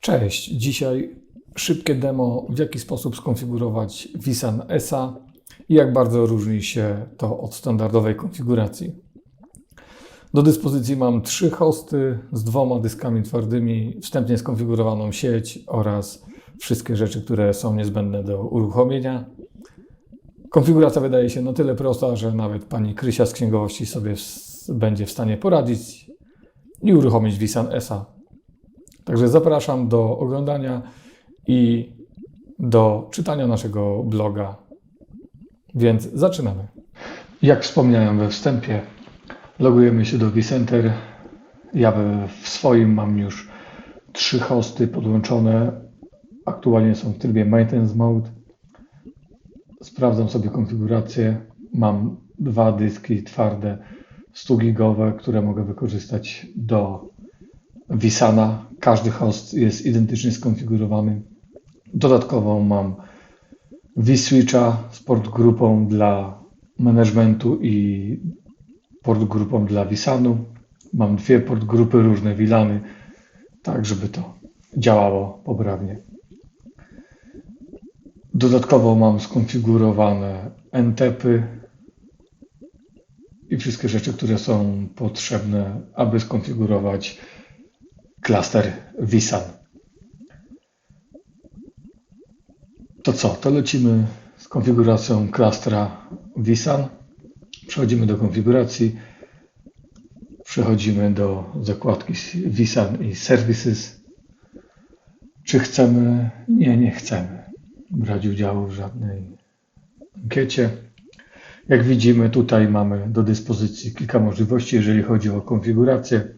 Cześć, dzisiaj szybkie demo, w jaki sposób skonfigurować Visan ESA i jak bardzo różni się to od standardowej konfiguracji. Do dyspozycji mam trzy hosty z dwoma dyskami twardymi, wstępnie skonfigurowaną sieć oraz wszystkie rzeczy, które są niezbędne do uruchomienia. Konfiguracja wydaje się na tyle prosta, że nawet pani Krysia z księgowości sobie będzie w stanie poradzić i uruchomić Visan ESA Także zapraszam do oglądania i do czytania naszego bloga. Więc zaczynamy. Jak wspomniałem we wstępie, logujemy się do vCenter. Ja w swoim mam już trzy hosty podłączone. Aktualnie są w trybie maintenance mode. Sprawdzam sobie konfigurację. Mam dwa dyski twarde 100 gigowe, które mogę wykorzystać do Visana. Każdy host jest identycznie skonfigurowany. Dodatkowo mam vSwitcha z port grupą dla managementu i port grupą dla Visanu. Mam dwie port grupy różne VLANy, tak żeby to działało poprawnie. Dodatkowo mam skonfigurowane NTP-y i wszystkie rzeczy, które są potrzebne, aby skonfigurować klaster Visan. To co? To lecimy z konfiguracją klastra Visan. Przechodzimy do konfiguracji. Przechodzimy do zakładki Visan i Services. Czy chcemy? Nie, nie chcemy brać udziału w żadnej ankiecie. Jak widzimy, tutaj mamy do dyspozycji kilka możliwości, jeżeli chodzi o konfigurację.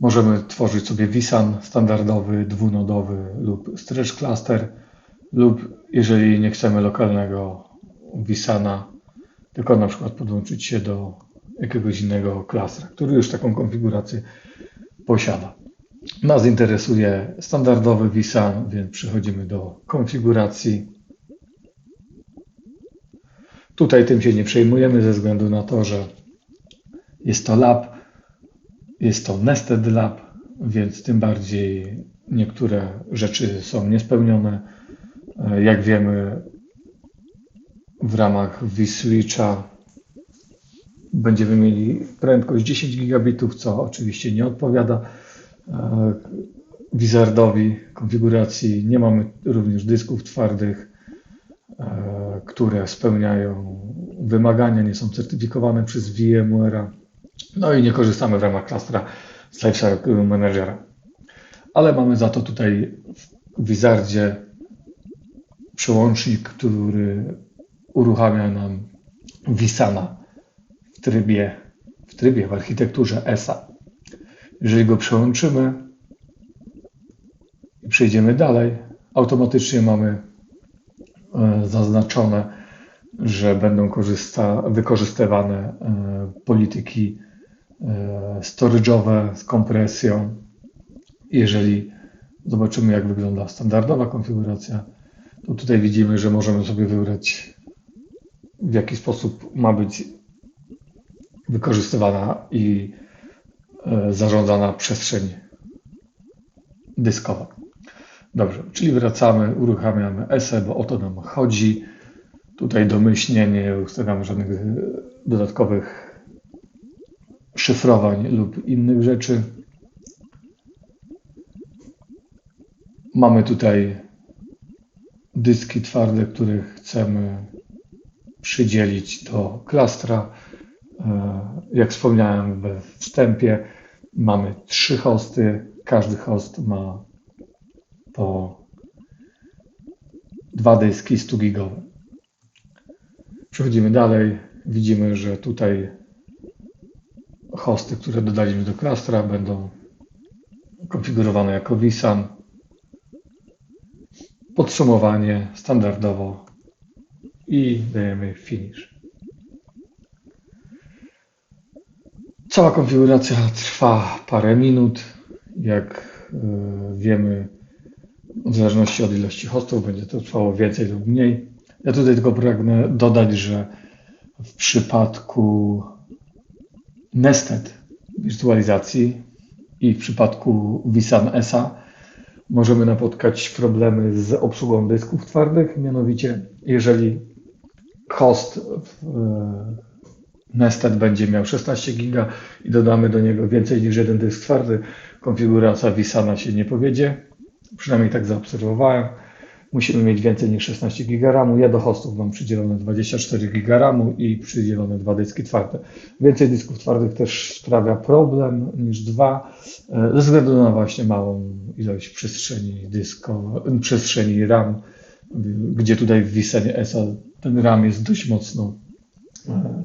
Możemy tworzyć sobie Visan standardowy, dwunodowy lub stretch cluster lub jeżeli nie chcemy lokalnego Visana, tylko na przykład podłączyć się do jakiegoś innego klastra, który już taką konfigurację posiada. Nas interesuje standardowy Visan, więc przechodzimy do konfiguracji. Tutaj tym się nie przejmujemy ze względu na to, że jest to lab, jest to nested lab, więc tym bardziej niektóre rzeczy są niespełnione. E, Jak wiemy, w ramach vSwitcha będziemy mieli prędkość 10 gigabitów, co oczywiście nie odpowiada Wizardowi konfiguracji. Nie mamy również dysków twardych, e, które spełniają wymagania, nie są certyfikowane przez VMware'a. No i nie korzystamy w ramach klastra z Lifecycle Managera. Ale mamy za to tutaj w Wizardzie przełącznik, który uruchamia nam Visana w trybie, w trybie w architekturze ESA. Jeżeli go przełączymy i przejdziemy dalej, automatycznie mamy e, zaznaczone, że będą korzysta, wykorzystywane e, polityki e, storage'owe z kompresją. Jeżeli zobaczymy, jak wygląda standardowa konfiguracja, to tutaj widzimy, że możemy sobie wybrać, w jaki sposób ma być wykorzystywana i zarządzana przestrzeń dyskowa. Dobrze, czyli wracamy, uruchamiamy ESE, bo o to nam chodzi. Tutaj domyślnie nie ustawiamy żadnych e, dodatkowych szyfrowań lub innych rzeczy. Mamy tutaj dyski twarde, które chcemy przydzielić do klastra. E, Jak wspomniałem we wstępie, mamy trzy hosty. Każdy host ma po dwa dyski 100 gigowe. Przechodzimy dalej. Widzimy, że tutaj hosty, które dodaliśmy do klastra, będą konfigurowane jako Visan. Podsumowanie standardowo i dajemy finish. Cała konfiguracja trwa parę minut. Jak y, wiemy, w zależności od ilości hostów będzie to trwało więcej lub mniej. Ja tutaj tylko pragnę dodać, że w przypadku nested wirtualizacji i w przypadku Visan ESA możemy napotkać problemy z obsługą dysków twardych. Mianowicie, jeżeli host w Nested będzie miał 16 giga i dodamy do niego więcej niż jeden dysk twardy, konfiguracja Visana się nie powiedzie. Przynajmniej tak zaobserwowałem. Musimy mieć więcej niż 16 GB RAMu. Ja do hostów mam przydzielone 24 GB RAMu i przydzielone dwa dyski twarde. Więcej dysków twardych też sprawia problem niż dwa, e, ze względu na właśnie małą ilość przestrzeni dysko, przestrzeni RAM, gdzie tutaj w Wisenie ESA ten RAM jest dość mocno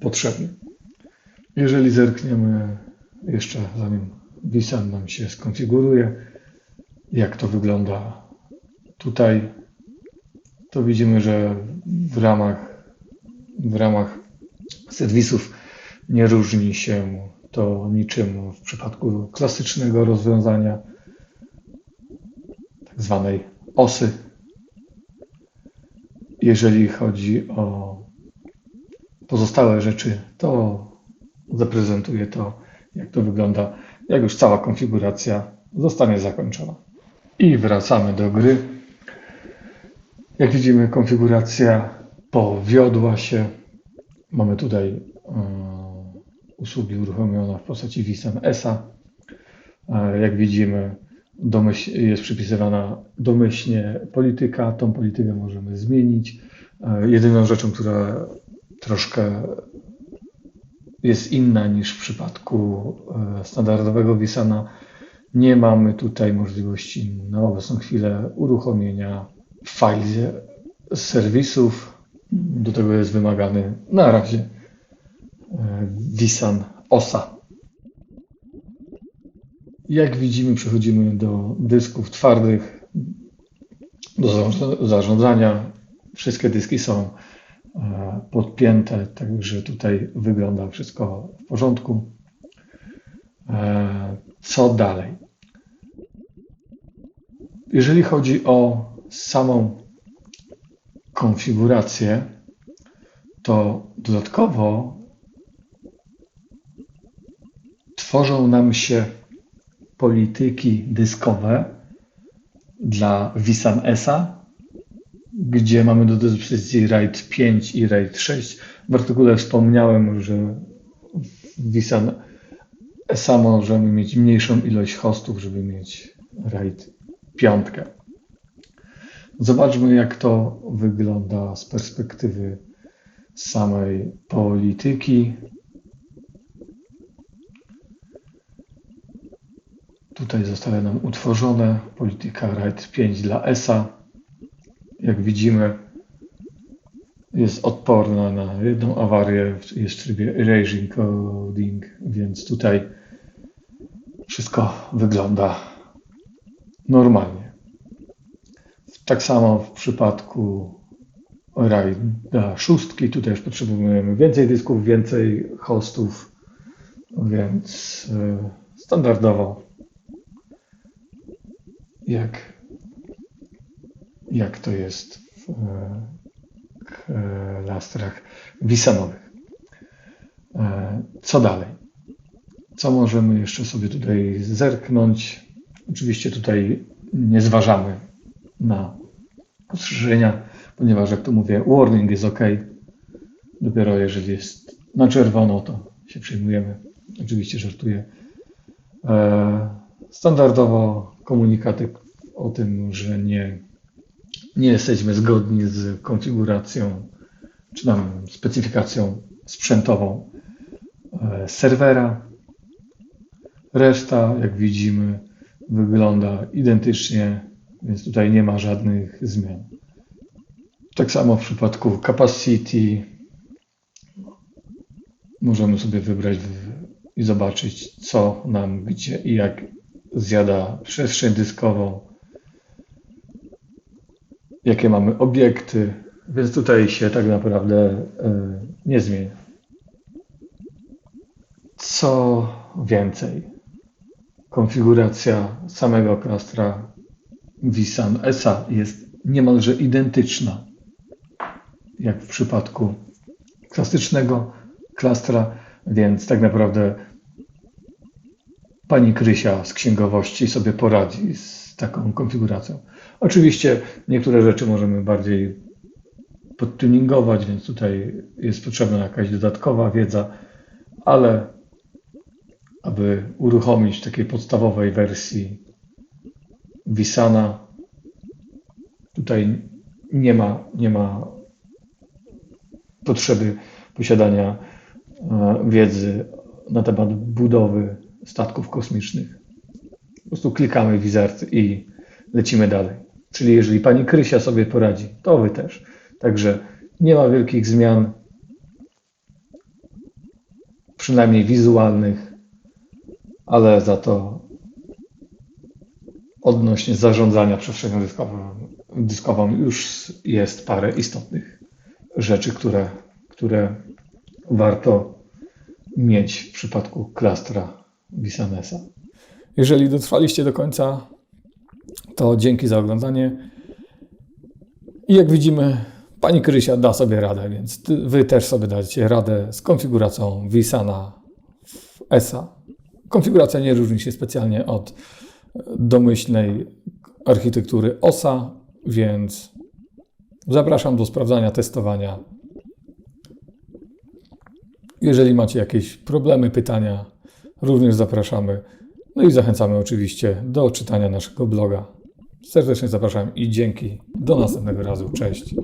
potrzebny. Jeżeli zerkniemy jeszcze zanim Wisan nam się skonfiguruje, jak to wygląda tutaj to widzimy, że w ramach, w ramach serwisów nie różni się to niczym w przypadku klasycznego rozwiązania tak zwanej osy. Jeżeli chodzi o pozostałe rzeczy, to zaprezentuję to, jak to wygląda, jak już cała konfiguracja zostanie zakończona. I wracamy do gry. Jak widzimy, konfiguracja powiodła się. Mamy tutaj e, usługi uruchomione w postaci Visan ESA. Jak widzimy, jest przypisywana domyślnie polityka. Tą politykę możemy zmienić. E, jedyną rzeczą, która troszkę jest inna niż w przypadku standardowego Visana, nie mamy tutaj możliwości na obecną chwilę uruchomienia file z serwisów. Do tego jest wymagany na razie Visan e, OSA. Jak widzimy, przechodzimy do dysków twardych, do zarządzania. Wszystkie dyski są e, podpięte, także tutaj wygląda wszystko w porządku. E, co dalej? Jeżeli chodzi o samą konfigurację, to dodatkowo tworzą nam się polityki dyskowe dla Visan ESA, gdzie mamy do dyspozycji RAID 5 i RAID 6. W artykule wspomniałem, że w Visan ESA możemy mieć mniejszą ilość hostów, żeby mieć RAID 5. Zobaczmy, jak to wygląda z perspektywy samej polityki. Tutaj zostały nam utworzone polityka RAID 5 dla ESA. Jak widzimy, jest odporna na jedną awarię, jest w trybie erasing coding, więc tutaj wszystko wygląda normalnie. Tak samo w przypadku RAIDa szóstki, tutaj już potrzebujemy więcej dysków, więcej hostów, więc e, standardowo jak, jak to jest w e, lastrach wisanowych. E, co dalej? Co możemy jeszcze sobie tutaj zerknąć? Oczywiście tutaj nie zważamy na ostrzeżenia, ponieważ jak to mówię, warning jest ok. Dopiero jeżeli jest na czerwono, to się przyjmujemy. Oczywiście żartuję. E, standardowo komunikaty o tym, że nie, nie jesteśmy zgodni z konfiguracją czy tam specyfikacją sprzętową e, serwera. Reszta, jak widzimy, wygląda identycznie więc tutaj nie ma żadnych zmian. Tak samo w przypadku capacity możemy sobie wybrać i zobaczyć, co nam gdzie i jak zjada przestrzeń dyskową, jakie mamy obiekty, więc tutaj się tak naprawdę e, nie zmienia. Co więcej, konfiguracja samego klastra Visan ESA jest niemalże identyczna jak w przypadku klasycznego klastra, więc tak naprawdę pani Krysia z księgowości sobie poradzi z taką konfiguracją. Oczywiście niektóre rzeczy możemy bardziej podtuningować, więc tutaj jest potrzebna jakaś dodatkowa wiedza, ale aby uruchomić takiej podstawowej wersji Visana, tutaj nie ma, nie ma potrzeby posiadania e, wiedzy na temat budowy statków kosmicznych. Po prostu klikamy wizard i lecimy dalej. Czyli jeżeli pani Krysia sobie poradzi, to wy też. Także nie ma wielkich zmian, przynajmniej wizualnych, ale za to odnośnie zarządzania przestrzenią dyskową, dyskową już jest parę istotnych rzeczy, które, które warto mieć w przypadku klastra Visanesa. Jeżeli dotrwaliście do końca, to dzięki za oglądanie. I jak widzimy, pani Krysia da sobie radę, więc wy też sobie dacie radę z konfiguracją Visana w ESA. Konfiguracja nie różni się specjalnie od domyślnej architektury OSA, więc zapraszam do sprawdzania, testowania. Jeżeli macie jakieś problemy, pytania, również zapraszamy. No i zachęcamy oczywiście do czytania naszego bloga. Serdecznie zapraszam i dzięki. Do następnego razu. Cześć.